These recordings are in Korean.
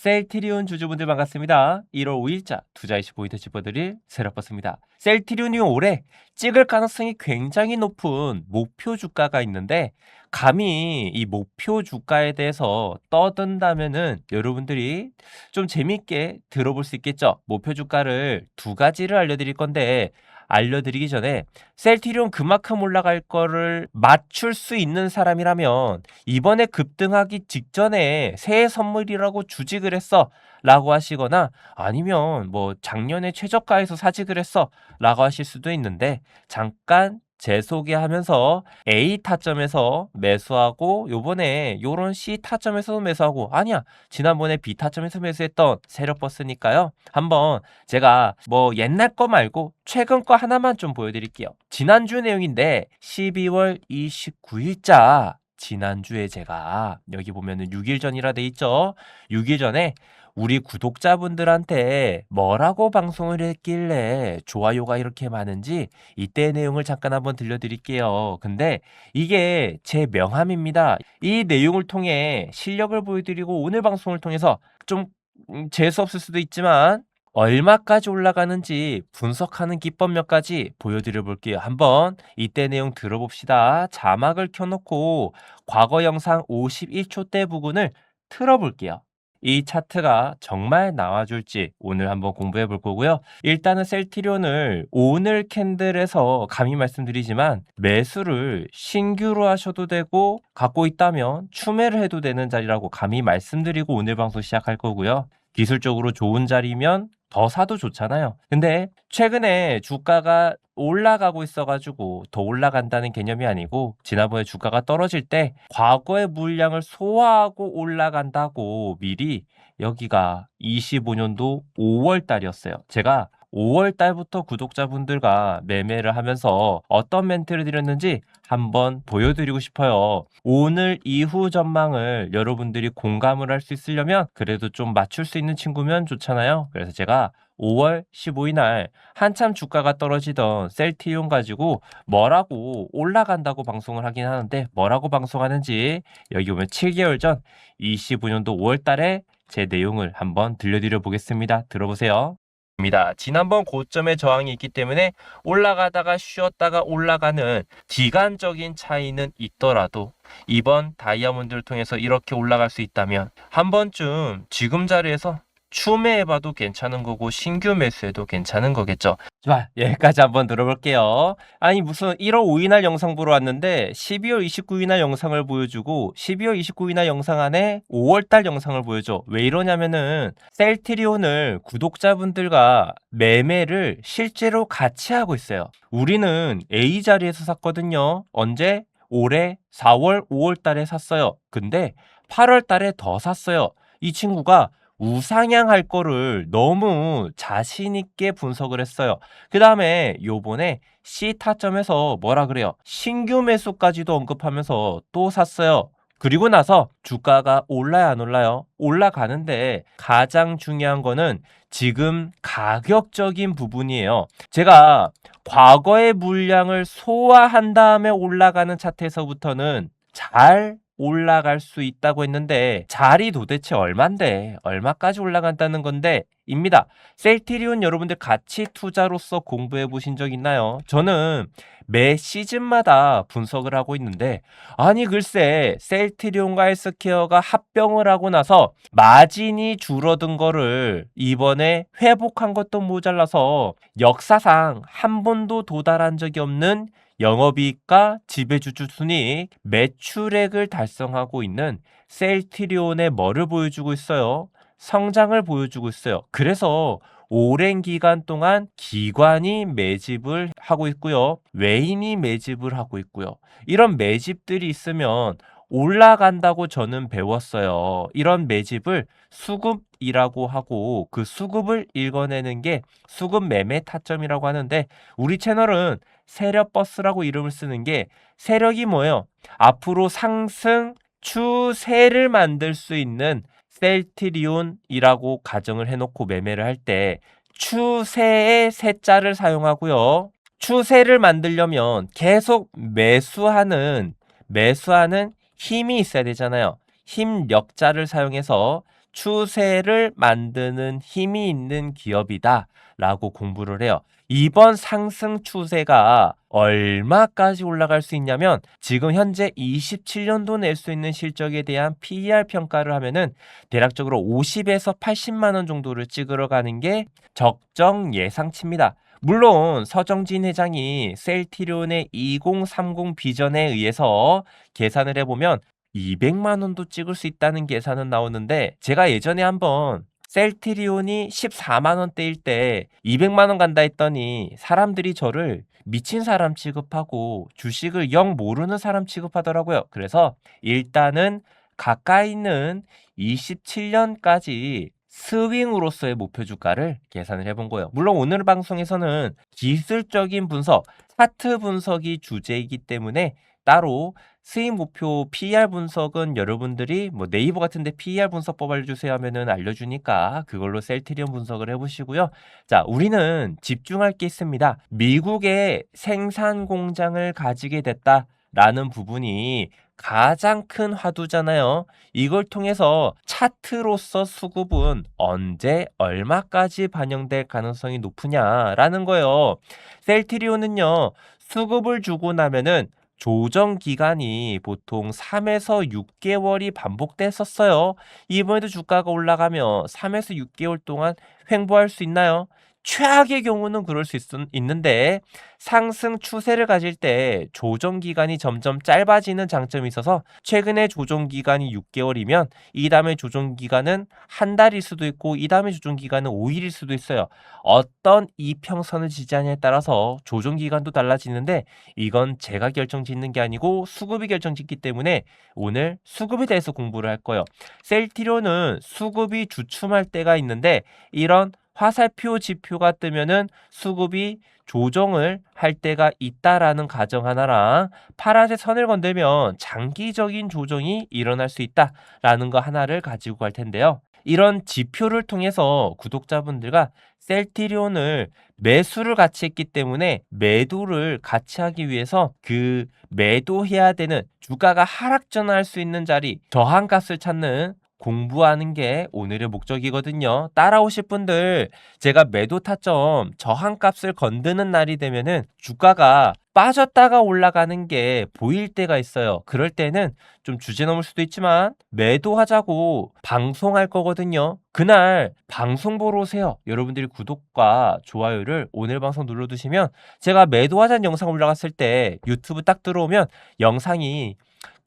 셀트리온 주주분들 반갑습니다. 1월 5일자 투자이시 보이드 짚어드릴 세력버스입니다. 셀트리온이 올해 찍을 가능성이 굉장히 높은 목표 주가가 있는데 감히 이 목표 주가에 대해서 떠든다면은 여러분들이 좀 재밌게 들어볼 수 있겠죠. 목표 주가를 두 가지를 알려드릴 건데 알려드리기 전에 셀트리온 그만큼 올라갈 거를 맞출 수 있는 사람이라면 이번에 급등하기 직전에 새해 선물이라고 주지 그랬어 라고 하시거나 아니면 뭐 작년에 최저가에서 사지 그랬어 라고 하실 수도 있는데 잠깐 재소개하면서 A 타점에서 매수하고 요번에 요런 C 타점에서 매수하고 아니야. 지난번에 B 타점에서 매수했던 세력버스니까요. 한번 제가 뭐 옛날 거 말고 최근 거 하나만 좀 보여드릴게요. 지난주 내용인데 12월 29일자 지난주에 제가 여기 보면은 6일 전이라 돼 있죠. 6일 전에 우리 구독자분들한테 뭐라고 방송을 했길래 좋아요가 이렇게 많은지 이때 내용을 잠깐 한번 들려드릴게요. 근데 이게 제 명함입니다. 이 내용을 통해 실력을 보여드리고 오늘 방송을 통해서 좀 음, 재수 없을 수도 있지만 얼마까지 올라가는지 분석하는 기법 몇 가지 보여드려 볼게요. 한번 이때 내용 들어봅시다. 자막을 켜놓고 과거 영상 51초 때 부분을 틀어볼게요. 이 차트가 정말 나와줄지 오늘 한번 공부해 볼 거고요. 일단은 셀티리온을 오늘 캔들에서 감히 말씀드리지만 매수를 신규로 하셔도 되고 갖고 있다면 추매를 해도 되는 자리라고 감히 말씀드리고 오늘 방송 시작할 거고요. 기술적으로 좋은 자리면 더 사도 좋잖아요. 근데 최근에 주가가 올라가고 있어가지고 더 올라간다는 개념이 아니고 지난번에 주가가 떨어질 때 과거의 물량을 소화하고 올라간다고 미리 여기가 25년도 5월 달이었어요. 제가 5월 달부터 구독자분들과 매매를 하면서 어떤 멘트를 드렸는지 한번 보여드리고 싶어요. 오늘 이후 전망을 여러분들이 공감을 할 수 있으려면 그래도 좀 맞출 수 있는 친구면 좋잖아요. 그래서 제가 5월 15일 날 한참 주가가 떨어지던 셀티온 가지고 뭐라고 올라간다고 방송을 하긴 하는데 뭐라고 방송하는지 여기 보면 7개월 전 25년도 5월 달에 제 내용을 한번 들려드려 보겠습니다. 들어보세요. 입니다. 지난번 고점의 저항이 있기 때문에 올라가다가 쉬었다가 올라가는 기간적인 차이는 있더라도 이번 다이아몬드를 통해서 이렇게 올라갈 수 있다면 한 번쯤 지금 자리에서 추매해봐도 괜찮은 거고 신규 매수해도 괜찮은 거겠죠. 좋아 여기까지 한번 들어볼게요. 아니 무슨 1월 5일 날 영상 보러 왔는데 12월 29일 날 영상을 보여주고 12월 29일 날 영상 안에 5월 달 영상을 보여줘. 왜 이러냐면은 셀트리온을 구독자분들과 매매를 실제로 같이 하고 있어요. 우리는 A 자리에서 샀거든요. 언제? 올해 4월, 5월 달에 샀어요. 근데 8월 달에 더 샀어요. 이 친구가 우상향할 거를 너무 자신 있게 분석을 했어요. 그 다음에 요번에 C 타점에서 뭐라 그래요? 신규 매수까지도 언급하면서 또 샀어요. 그리고 나서 주가가 올라요, 안 올라요? 올라가는데 가장 중요한 거는 지금 가격적인 부분이에요. 제가 과거의 물량을 소화한 다음에 올라가는 차트에서부터는 잘 올라갈 수 있다고 했는데 자리 도대체 얼만데 얼마까지 올라간다는 건데 입니다. 셀티리온 여러분들 같이 투자로서 공부해 보신 적 있나요? 저는 매 시즌마다 분석을 하고 있는데 아니 글쎄 셀트리온과 헬스케어가 합병을 하고 나서 마진이 줄어든 거를 이번에 회복한 것도 모자라서 역사상 한 번도 도달한 적이 없는 영업이익과 지배주주 순이익, 매출액을 달성하고 있는 셀트리온의 뭐를 보여주고 있어요? 성장을 보여주고 있어요. 그래서 오랜 기간 동안 기관이 매집을 하고 있고요. 외인이 매집을 하고 있고요. 이런 매집들이 있으면 올라간다고 저는 배웠어요. 이런 매집을 수급이라고 하고 그 수급을 읽어내는 게 수급 매매 타점이라고 하는데 우리 채널은 세력 버스라고 이름을 쓰는 게 세력이 뭐예요? 앞으로 상승 추세를 만들 수 있는 셀트리온이라고 가정을 해놓고 매매를 할 때 추세의 세자를 사용하고요. 추세를 만들려면 계속 매수하는 매수하는 힘이 있어야 되잖아요. 힘력자를 사용해서 추세를 만드는 힘이 있는 기업이다 라고 공부를 해요. 이번 상승 추세가 얼마까지 올라갈 수 있냐면 지금 현재 27년도 낼 수 있는 실적에 대한 PER 평가를 하면은 대략적으로 50에서 80만 원 정도를 찍으러 가는 게 적정 예상치입니다. 물론 서정진 회장이 셀티리온의 2030 비전에 의해서 계산을 해보면 200만 원도 찍을 수 있다는 계산은 나오는데 제가 예전에 한번 셀트리온이 14만 원대일 때 200만 원 간다 했더니 사람들이 저를 미친 사람 취급하고 주식을 영 모르는 사람 취급하더라고요. 그래서 일단은 가까이 있는 27년까지 스윙으로서의 목표 주가를 계산을 해본 거예요. 물론 오늘 방송에서는 기술적인 분석, 차트 분석이 주제이기 때문에 따로 스윙 목표 PER 분석은 여러분들이 뭐 네이버 같은데 PER 분석법 알려주세요 하면은 알려주니까 그걸로 셀트리온 분석을 해보시고요. 자, 우리는 집중할 게 있습니다. 미국의 생산 공장을 가지게 됐다 라는 부분이 가장 큰 화두잖아요. 이걸 통해서 차트로서 수급은 언제 얼마까지 반영될 가능성이 높으냐라는 거예요. 셀트리온은요. 수급을 주고 나면은 조정 기간이 보통 3에서 6개월이 반복됐었어요. 이번에도 주가가 올라가며 3에서 6개월 동안 횡보할 수 있나요? 최악의 경우는 그럴 수 있, 있는데 상승 추세를 가질 때 조정 기간이 점점 짧아지는 장점이 있어서 최근에 조정 기간이 6개월이면 이 다음에 조정 기간은 한 달일 수도 있고 이 다음에 조정 기간은 5일일 수도 있어요. 어떤 이평선을 지지하냐에 따라서 조정 기간도 달라지는데 이건 제가 결정 짓는 게 아니고 수급이 결정 짓기 때문에 오늘 수급에 대해서 공부를 할 거예요. 셀티로는 수급이 주춤할 때가 있는데 이런 화살표 지표가 뜨면은 수급이 조정을 할 때가 있다라는 가정 하나랑 파란색 선을 건들면 장기적인 조정이 일어날 수 있다라는 거 하나를 가지고 갈 텐데요. 이런 지표를 통해서 구독자분들과 셀티리온을 매수를 같이 했기 때문에 매도를 같이 하기 위해서 그 매도해야 되는 주가가 하락전환할 수 있는 자리 저항값을 찾는 공부하는 게 오늘의 목적이거든요. 따라오실 분들 제가 매도 타점 저항값을 건드는 날이 되면은 주가가 빠졌다가 올라가는 게 보일 때가 있어요. 그럴 때는 좀 주제 넘을 수도 있지만 매도하자고 방송할 거거든요. 그날 방송 보러 오세요. 여러분들이 구독과 좋아요를 오늘 방송 눌러두시면 제가 매도하자는 영상 올라갔을 때 유튜브 딱 들어오면 영상이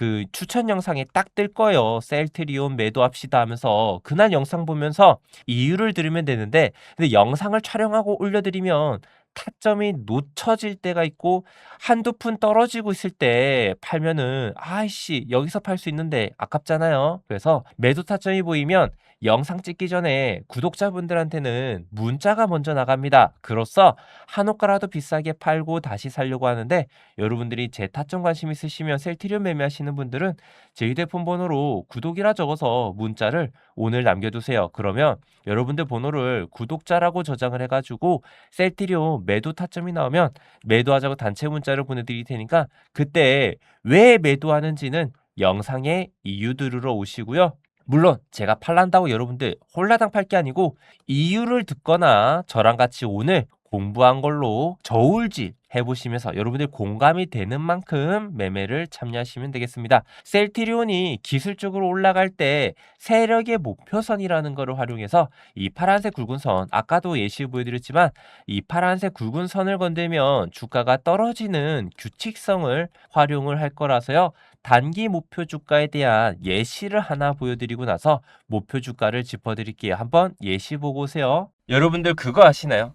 그 추천 영상에 딱 뜰 거예요. 셀트리온 매도합시다 하면서 그날 영상 보면서 이유를 들으면 되는데 근데 영상을 촬영하고 올려드리면 타점이 놓쳐질 때가 있고 한두 푼 떨어지고 있을 때 팔면은 아이씨 여기서 팔 수 있는데 아깝잖아요. 그래서 매도 타점이 보이면 영상 찍기 전에 구독자분들한테는 문자가 먼저 나갑니다. 그로써 한 호가라도 비싸게 팔고 다시 살려고 하는데 여러분들이 제 타점 관심 있으시면 셀트리온 매매하시는 분들은 제 휴대폰 번호로 구독이라 적어서 문자를 오늘 남겨두세요. 그러면 여러분들 번호를 구독자라고 저장을 해가지고 셀트리온 매도 타점이 나오면 매도하자고 단체 문자를 보내드릴 테니까 그때 왜 매도하는지는 영상의 이유 들으러 오시고요. 물론 제가 팔란다고 여러분들 홀라당 팔 게 아니고 이유를 듣거나 저랑 같이 오늘 공부한 걸로 저울질 해보시면서 여러분들 공감이 되는 만큼 매매를 참여하시면 되겠습니다. 셀티리온이 기술적으로 올라갈 때 세력의 목표선이라는 것을 활용해서 이 파란색 굵은 선 아까도 예시 보여드렸지만 이 파란색 굵은 선을 건들면 주가가 떨어지는 규칙성을 활용을 할 거라서요. 단기 목표 주가에 대한 예시를 하나 보여드리고 나서 목표 주가를 짚어드릴게요. 한번 예시 보고 오세요. 여러분들 그거 아시나요?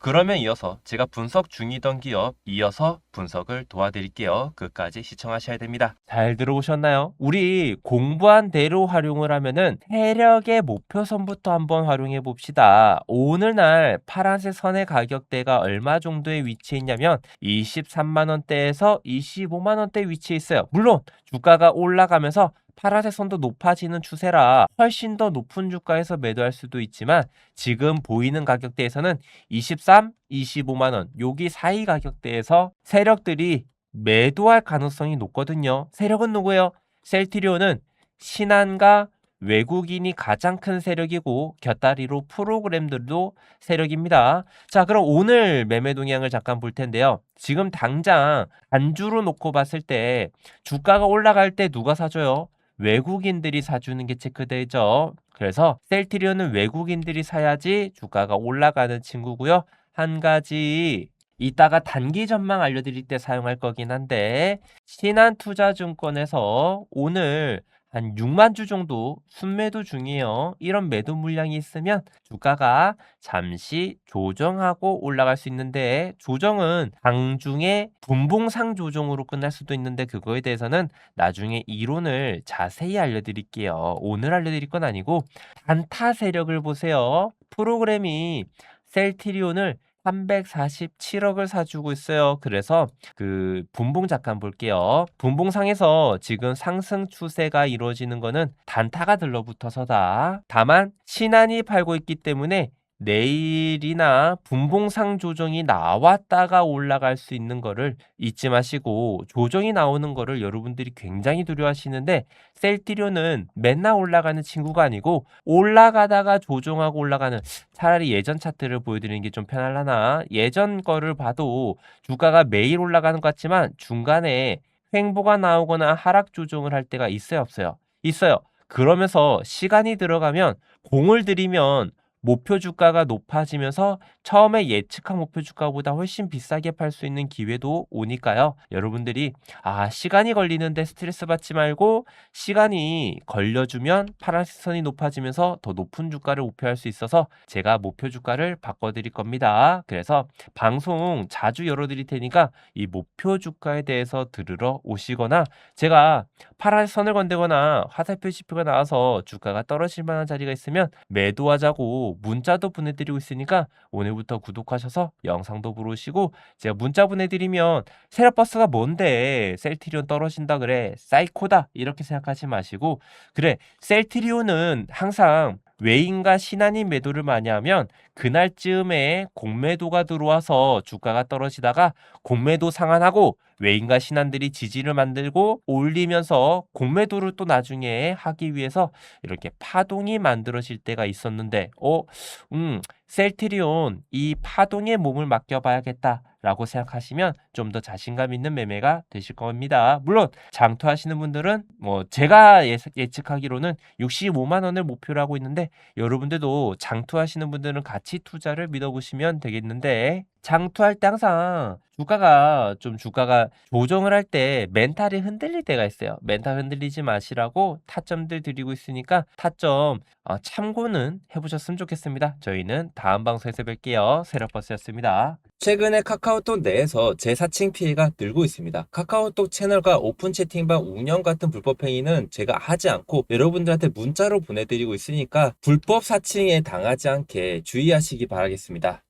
그러면 이어서 제가 분석 중이던 기업 이어서 분석을 도와드릴게요. 끝까지 시청하셔야 됩니다. 잘 들어오셨나요? 우리 공부한 대로 활용을 하면은 세력의 목표선부터 한번 활용해 봅시다. 오늘날 파란색 선의 가격대가 얼마 정도에 위치해 있냐면 23만 원대에서 25만 원대 위치해 있어요. 물론 주가가 올라가면서 파란색 선도 높아지는 추세라 훨씬 더 높은 주가에서 매도할 수도 있지만 지금 보이는 가격대에서는 23, 25만 원 여기 사이 가격대에서 세력들이 매도할 가능성이 높거든요. 세력은 누구예요? 셀트리온은 신한과 외국인이 가장 큰 세력이고 곁다리로 프로그램들도 세력입니다. 자, 그럼 오늘 매매 동향을 잠깐 볼 텐데요. 지금 당장 단주로 놓고 봤을 때 주가가 올라갈 때 누가 사줘요? 외국인들이 사주는 게 체크되죠. 그래서 셀트리온은 외국인들이 사야지 주가가 올라가는 친구고요. 한 가지 이따가 단기 전망 알려드릴 때 사용할 거긴 한데 신한투자증권에서 오늘 한 6만 주 정도 순매도 중이에요. 이런 매도 물량이 있으면 주가가 잠시 조정하고 올라갈 수 있는데 조정은 장중에 분봉상 조정으로 끝날 수도 있는데 그거에 대해서는 나중에 이론을 자세히 알려드릴게요. 오늘 알려드릴 건 아니고 단타 세력을 보세요. 프로그램이 셀트리온을 347억을 사주고 있어요. 그래서 그 분봉 잠깐 볼게요. 분봉상에서 지금 상승 추세가 이루어지는 거는 단타가 들러붙어서다. 다만 신한이 팔고 있기 때문에 내일이나 분봉상 조정이 나왔다가 올라갈 수 있는 거를 잊지 마시고 조정이 나오는 거를 여러분들이 굉장히 두려워하시는데 셀티리온은 맨날 올라가는 친구가 아니고 올라가다가 조정하고 올라가는 차라리 예전 차트를 보여드리는 게 좀 편할라나? 예전 거를 봐도 주가가 매일 올라가는 것 같지만 중간에 횡보가 나오거나 하락 조정을 할 때가 있어요 없어요? 있어요. 그러면서 시간이 들어가면 공을 들이면 목표 주가가 높아지면서 처음에 예측한 목표 주가보다 훨씬 비싸게 팔 수 있는 기회도 오니까요. 여러분들이 아 시간이 걸리는데 스트레스 받지 말고 시간이 걸려주면 파란색 선이 높아지면서 더 높은 주가를 목표할 수 있어서 제가 목표 주가를 바꿔드릴 겁니다. 그래서 방송 자주 열어드릴 테니까 이 목표 주가에 대해서 들으러 오시거나 제가 파란색 선을 건대거나 화살표 지표가 나와서 주가가 떨어질 만한 자리가 있으면 매도하자고 문자도 보내드리고 있으니까 오늘부터 구독하셔서 영상도 보시고 제가 문자 보내드리면 세력버스가 뭔데? 셀트리온 떨어진다 그래. 사이코다. 이렇게 생각하지 마시고 그래 셀트리온은 항상 외인과 신한이 매도를 많이 하면 그날쯤에 공매도가 들어와서 주가가 떨어지다가 공매도 상환하고 외인과 신한들이 지지를 만들고 올리면서 공매도를 또 나중에 하기 위해서 이렇게 파동이 만들어질 때가 있었는데 어, 음, 셀트리온 이 파동에 몸을 맡겨봐야겠다. 라고 생각하시면 좀 더 자신감 있는 매매가 되실 겁니다. 물론 장투하시는 분들은 뭐 제가 예측하기로는 65만 원을 목표로 하고 있는데 여러분들도 장투하시는 분들은 같이 투자를 믿어보시면 되겠는데 장투할 때 항상 주가가 좀 주가가 조정을 할 때 멘탈이 흔들릴 때가 있어요. 멘탈 흔들리지 마시라고 타점들 드리고 있으니까 타점 어, 참고는 해보셨으면 좋겠습니다. 저희는 다음 방송에서 뵐게요. 세력버스였습니다. 최근에 카카오톡 내에서 재사칭 피해가 늘고 있습니다. 카카오톡 채널과 오픈 채팅방 운영 같은 불법 행위는 제가 하지 않고 여러분들한테 문자로 보내드리고 있으니까 불법 사칭에 당하지 않게 주의하시기 바라겠습니다.